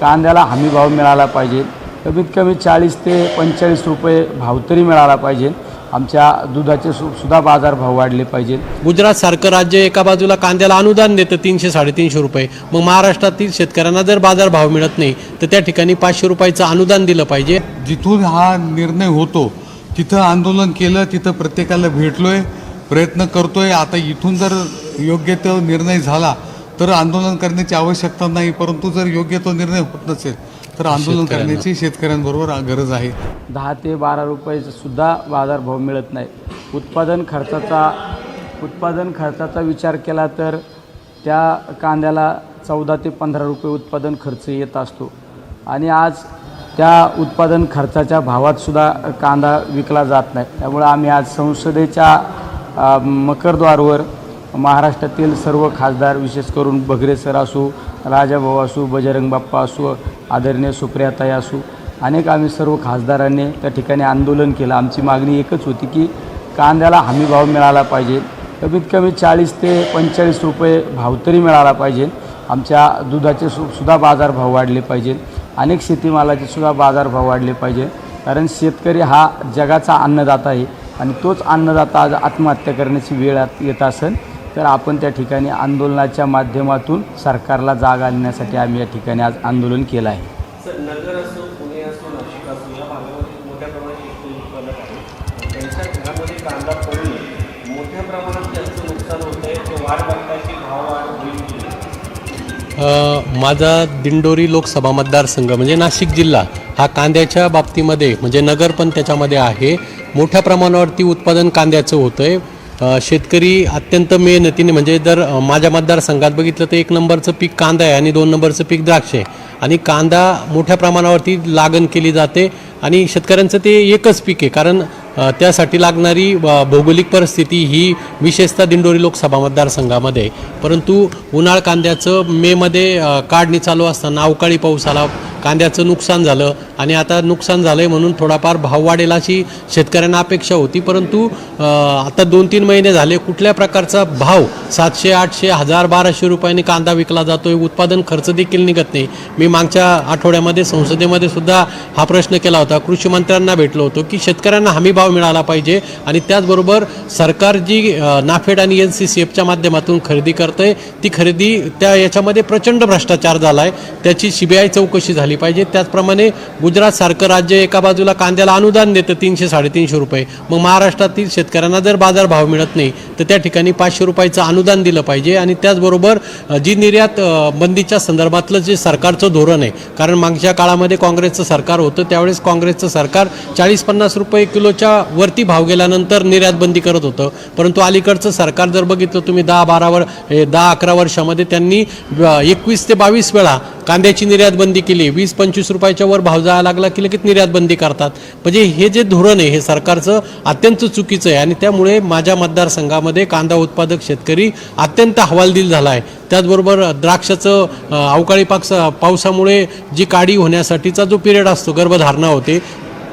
कांद्याला हमी भाव मिळाला पाहिजे. कमीत कमी चाळीस ते पंचेचाळीस रुपये भाव तरी मिळाला पाहिजे. आमच्या दुधाचे सु सुद्धा बाजारभाव वाढले पाहिजेत गुजरात सारखं राज्य एका बाजूला कांद्याला अनुदान देतं तीनशे साडेतीनशे रुपये. मग महाराष्ट्रातील शेतकऱ्यांना जर बाजार भाव मिळत नाही तर त्या ठिकाणी पाचशे रुपयाचं अनुदान दिलं पाहिजे. जिथून हा निर्णय होतो तिथं आंदोलन केलं तिथं प्रत्येकाला भेटलोय प्रयत्न करतोय. आता इथून जर योग्य तो निर्णय झाला तर आंदोलन करण्याची आवश्यकता नाही परंतु जर योग्य तो निर्णय होत नसेल तर आंदोलन. करण्याची शेतकऱ्यांबरोबर गरज आहे. दहा ते बारा रुपयाचा सुद्धा बाजारभाव मिळत नाही. उत्पादन खर्चाचा उत्पादन खर्चाचा विचार केला तर त्या कांद्याला चौदा ते पंधरा रुपये उत्पादन खर्च येत असतो. आणि आज त्या उत्पादन खर्चाच्या भावातसुद्धा कांदा विकला जात नाही. त्यामुळे आम्ही आज संसदेच्या मकरद्वारवर महाराष्ट्रातील सर्व खासदार विशेष करून बगरे सर असू राजाभाऊ असू बजरंग बाप्पा असू आदरणीय सुप्रियाताई असू अनेक आम्ही सर्व खासदारांनी त्या ठिकाणी आंदोलन केलं. आमची मागणी एकच होती की कांद्याला हमी भाव मिळाला पाहिजे. कमीत कमी चाळीस ते पंचेचाळीस रुपये भाव तरी मिळाला पाहिजे. आमच्या दुधाचे सु सुद्धा बाजारभाव वाढले पाहिजे. अनेक शेतीमालाचे सुद्धा बाजारभाव वाढले पाहिजे. कारण शेतकरी हा जगाचा अन्नदाता आहे आणि तोच अन्नदाता आज आत्महत्या करण्याची वेळ येत असेल तर आपण त्या ठिकाणी आंदोलनाच्या माध्यमातून सरकारला जाग आणण्यासाठी आम्ही या ठिकाणी आज आंदोलन केलं आहे. सर नगर असो पुणे असो नाशिक असो या भागामध्ये मोठ्या प्रमाणात शेतकरी उत्पादक आहेत. त्यांच्या घरामध्ये कांदा पडून मोठ्या प्रमाणात त्यांचं नुकसान होत आहे. ते वाढ बघतायची भाव वाढ होईल की नाही? अ, माझा दिंडोरी लोकसभा मतदारसंघ म्हणजे नाशिक जिल्हा हा कांद्याच्या बाबतीमध्ये म्हणजे नगर पण त्याच्यामध्ये आहे. मोठ्या प्रमाणावरती उत्पादन कांद्याचं होतं आहे शेतकरी अत्यंत मेहनतीने म्हणजे जर माझ्या मतदारसंघात बघितलं तर एक नंबरचं पीक कांदा आहे आणि दोन नंबरचं पीक द्राक्ष आहे. आणि कांदा मोठ्या प्रमाणावरती लागण केली जाते आणि शेतकऱ्यांचं ते एकच पीक आहे. कारण त्यासाठी लागणारी भौगोलिक परिस्थिती ही विशेषतः दिंडोरी लोकसभा मतदारसंघामध्ये. परंतु उन्हाळ कांद्याचं मेमध्ये काढणी चालू असताना अवकाळी पाऊस आला कांद्याचं नुकसान झालं आणि आता नुकसान झालं आहे म्हणून थोडाफार भाव वाढेल अशी शेतकऱ्यांना अपेक्षा होती. परंतु आता दोन तीन महिने झाले कुठल्या प्रकारचा भाव सातशे आठशे हजार बाराशे रुपयांनी कांदा विकला जातो आहे उत्पादन खर्च देखील निघत नाही. मी मागच्या आठवड्यामध्ये संसदेमध्ये सुद्धा हा प्रश्न केला होता. कृषी मंत्र्यांना भेटलो होतो की शेतकऱ्यांना हमी भाव मिळाला पाहिजे आणि त्याचबरोबर सरकार जी नाफेड आणि एन सी सी एफच्या माध्यमातून खरेदी करतंय ती खरेदी त्या याच्यामध्ये प्रचंड भ्रष्टाचार झाला आहे त्याची सी बी आय चौकशी झाली पाहिजे. त्याचप्रमाणे गुजरातसारखं राज्य एका बाजूला कांद्याला अनुदान देतं तीनशे साडेतीनशे रुपये. मग महाराष्ट्रातील शेतकऱ्यांना जर बाजारभाव मिळत नाही तर त्या ठिकाणी पाचशे रुपयाचं अनुदान दिलं पाहिजे आणि त्याचबरोबर जी निर्यात बंदीच्या संदर्भातलं जे सरकारचं धोरण आहे कारण मागच्या काळामध्ये काँग्रेसचं सरकार होतं त्यावेळेस काँग्रेसचं सरकार चाळीस पन्नास रुपये किलोच्या वरती भाव गेल्यानंतर निर्यातबंदी करत होतं. परंतु अलीकडचं सरकार जर बघितलं तुम्ही दहा बारावर हे दहा अकरा वर्षामध्ये त्यांनी एकवीस ते बावीस वेळा कांद्याची निर्यातबंदी केली. वीस पंचवीस रुपयाच्या वर भाव जायला लागला की लगेच निर्यातबंदी करतात. म्हणजे हे जे धोरण आहे हे सरकारचं अत्यंत चुकीचं आहे. आणि त्यामुळे माझ्या मतदारसंघामध्ये कांदा उत्पादक शेतकरी अत्यंत हवालदिल झाला आहे. त्याचबरोबर द्राक्षाचं अवकाळी पाक्स पावसामुळे जी काढी होण्यासाठीचा जो पिरियड असतो गर्भधारणा होते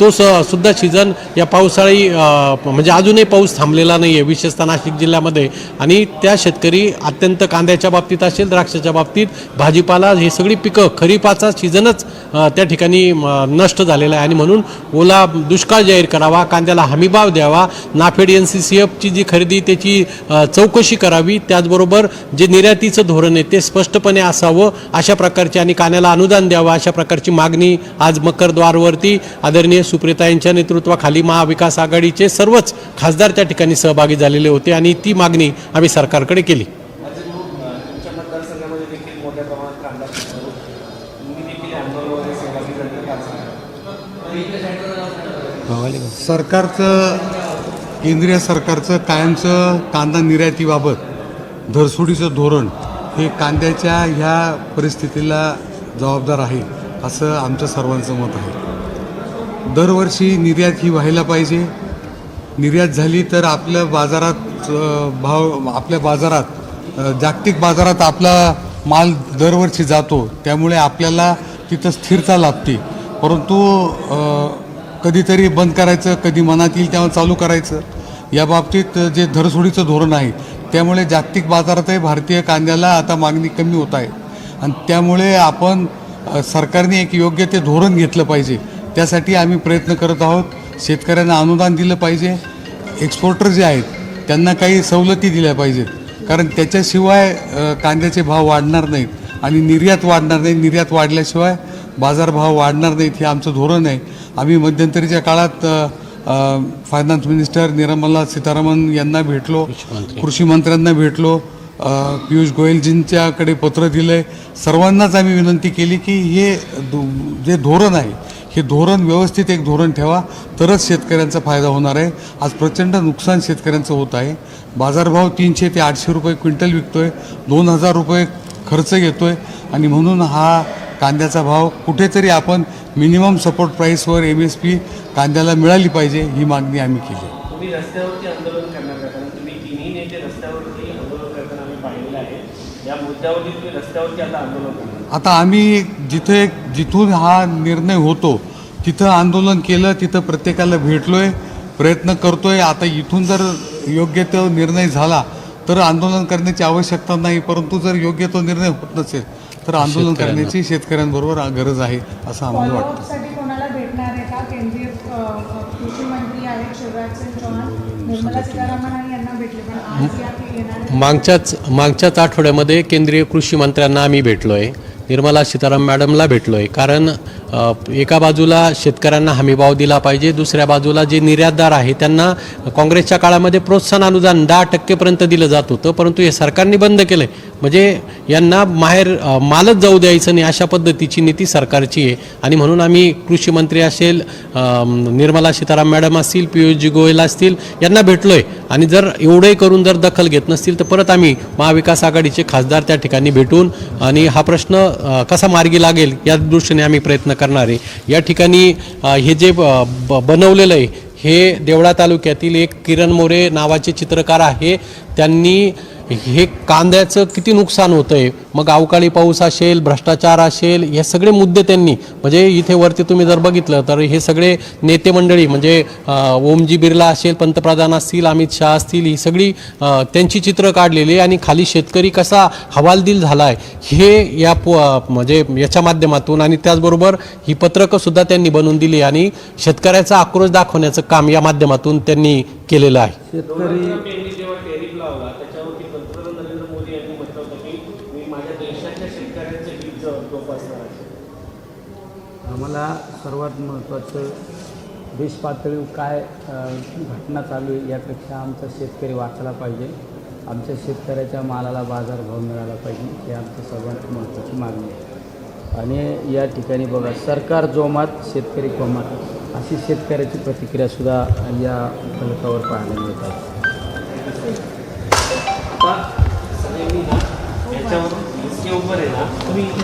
तो स सुद्धा सीझन या पावसाळी म्हणजे अजूनही पाऊस थांबलेला नाही आहे विशेषतः नाशिक जिल्ह्यामध्ये. आणि त्या शेतकरी अत्यंत कांद्याच्या बाबतीत असेल द्राक्षाच्या बाबतीत भाजीपाला हे सगळी पिकं खरीपाचा सीझनच त्या ठिकाणी म, नष्ट झालेला आहे. आणि म्हणून ओला दुष्काळ जाहीर करावा कांद्याला हमीभाव द्यावा नाफेड एन सी सी एफची जी खरेदी त्याची चौकशी करावी त्याचबरोबर जे निर्यातीचं धोरण आहे ते स्पष्टपणे असावं अशा प्रकारची आणि कांद्याला अनुदान द्यावं अशा प्रकारची मागणी आज मकरद्वारवरती आदरणीय सुप्रिता यांच्या नेतृत्वाखाली महाविकास आघाडीचे सर्वच खासदार त्या ठिकाणी सहभागी झालेले होते आणि ती मागणी आम्ही सरकारकडे केली. सरकारचं केंद्रीय सरकारचं कायमचं कांदा निर्यातीबाबत धरसोडीचं धोरण हे कांद्याच्या ह्या परिस्थितीला जबाबदार आहे असं आमचं सर्वांचं मत आहे. दरवर्षी निर्यात ही व्हायला पाहिजे. निर्यात झाली तर आपल्या बाजारात भाव आपल्या बाजारात जागतिक बाजारात आपला माल दरवर्षी जातो. त्यामुळे आपल्याला तिथं स्थिरता लाभते. परंतु कधीतरी बंद करायचं कधी मनात येईल तेव्हा चालू करायचं. या बाबतीत जे धरसोडीचं धोरण आहे त्यामुळे जागतिक बाजारातही भारतीय कांद्याला आता मागणी कमी होत आहे. आणि त्यामुळे आपण सरकारने एक योग्य ते धोरण घेतलं पाहिजे. त्यासाठी आम्ही प्रयत्न करत आहोत. शेतकऱ्यांना अनुदान दिलं पाहिजे. एक्सपोर्टर जे आहेत त्यांना काही सवलती दिल्या पाहिजेत. कारण त्याच्याशिवाय कांद्याचे भाव वाढणार नाहीत आणि निर्यात वाढणार नाही. निर्यात वाढल्याशिवाय बाजारभाव वाढणार नाहीत हे आमचं धोरण आहे. आम्ही मध्यंतरीच्या काळात फायनान्स मिनिस्टर निर्मला सीतारामन यांना भेटलो. कृषी मंत्र्यांना भेटलो. पियुष गोयलजींच्याकडे पत्र दिलं आहे सर्वांनाच आम्ही विनंती केली की हे जे धोरण आहे हे धोरण व्यवस्थित एक धोरण ठेवा तरच शेतकऱ्यांचा फायदा होणार आहे. आज प्रचंड नुकसान शेतकऱ्यांचं होत आहे. बाजारभाव तीनशे ते आठशे रुपये क्विंटल विकतो आहे दोन हजार रुपये खर्च घेतो आहे आणि म्हणून हा कांद्याचा भाव कुठेतरी आपण मिनिमम सपोर्ट प्राईसवर एम एस पी कांद्याला मिळाली पाहिजे ही मागणी आम्ही केली आहे तुम्ही रस्त्यावरती आंदोलन करणार का कारण तुम्ही तिन्ही नेते रस्त्यावरती आंदोलन करताना आम्ही पाहिलेलं आहे या मुद्द्यावरती तुम्ही रस्त्यावरती आता आंदोलन करणार. आता आम्ही जिथे जिथून हा निर्णय होतो तिथं आंदोलन केलं तिथं प्रत्येकाला भेटलो आहे प्रयत्न करतो आहे आता इथून जर योग्य तो निर्णय झाला तर आंदोलन करण्याची आवश्यकता नाही परंतु जर योग्य तो निर्णय होत नसेल तर आंदोलन. करण्याची शेतकऱ्यांबरोबर गरज आहे असं आम्हाला वाटतं. मागच्याच मागच्याच आठवड्यामध्ये केंद्रीय कृषी मंत्र्यांना आम्ही भेटलो आहे निर्मला सीताराम मॅडमला भेटलो आहे कारण एका बाजूला शेतकऱ्यांना हमीभाव दिला पाहिजे दुसऱ्या बाजूला जे निर्यातदार आहे त्यांना काँग्रेसच्या काळामध्ये प्रोत्साहन अनुदान दहा टक्केपर्यंत दिलं जात होतं परंतु हे सरकारने बंद केलं आहे म्हणजे यांना माहेर मालच जाऊ द्यायचं नाही अशा पद्धतीची नीती सरकारची आहे. आणि म्हणून आम्ही कृषी मंत्री असेल निर्मला सीताराम मॅडम असतील पियुषजी गोयल असतील यांना भेटलो आहे आणि जर एवढंही करून जर दखल घेत नसतील तर परत आम्ही महाविकास आघाडीचे खासदार त्या ठिकाणी भेटून आणि हा प्रश्न कसा मार्गी लागेल या दृष्टीने आम्ही प्रयत्न करणार आहे. या ठिकाणी हे जे ब- बनवलेलं आहे हे देवळा तालुक्यातील एक किरण मोरे नावाचे चित्रकार आहे. त्यांनी हे कांद्याचं किती नुकसान होतं आहे मग अवकाळी पाऊस असेल भ्रष्टाचार असेल हे सगळे मुद्दे त्यांनी. म्हणजे इथे वरती तुम्ही जर बघितलं तर हे सगळे नेते मंडळी म्हणजे ओमजी बिर्ला असेल पंतप्रधान असतील अमित शहा असतील ही सगळी त्यांची चित्र काढलेली आहे आणि खाली शेतकरी कसा हवालदिल झाला आहे हे या प म्हणजे याच्या माध्यमातून आणि त्याचबरोबर ही पत्रकंसुद्धा त्यांनी बनवून दिली आणि शेतकऱ्याचा आक्रोश दाखवण्याचं काम या माध्यमातून त्यांनी केलेलं आहे. शेतकरी यांनी जेव्हा टेरिफ लावला त्याच्यावरती पंतप्रधान नरेंद्र मोदी यांनी म्हटलं होतं की मी माझ्या देशाच्या शेतकऱ्यांचे हित जोपासणार आहे आम्हाला सर्वात महत्त्वाचं देश पातळीवर काय घटना चालू आहे यापेक्षा आमचा शेतकरी वाचला पाहिजे. आमच्या शेतकऱ्याच्या मालाला बाजारभाव मिळाला पाहिजे हे आमची सर्वात महत्त्वाची मागणी आहे. आणि या ठिकाणी बघा सरकार जोमात शेतकरी कोमात अशी शेतकऱ्याची प्रतिक्रियासुद्धा या फलकावर पाहायला मिळत आहे याच्यावर आहे ना तुम्ही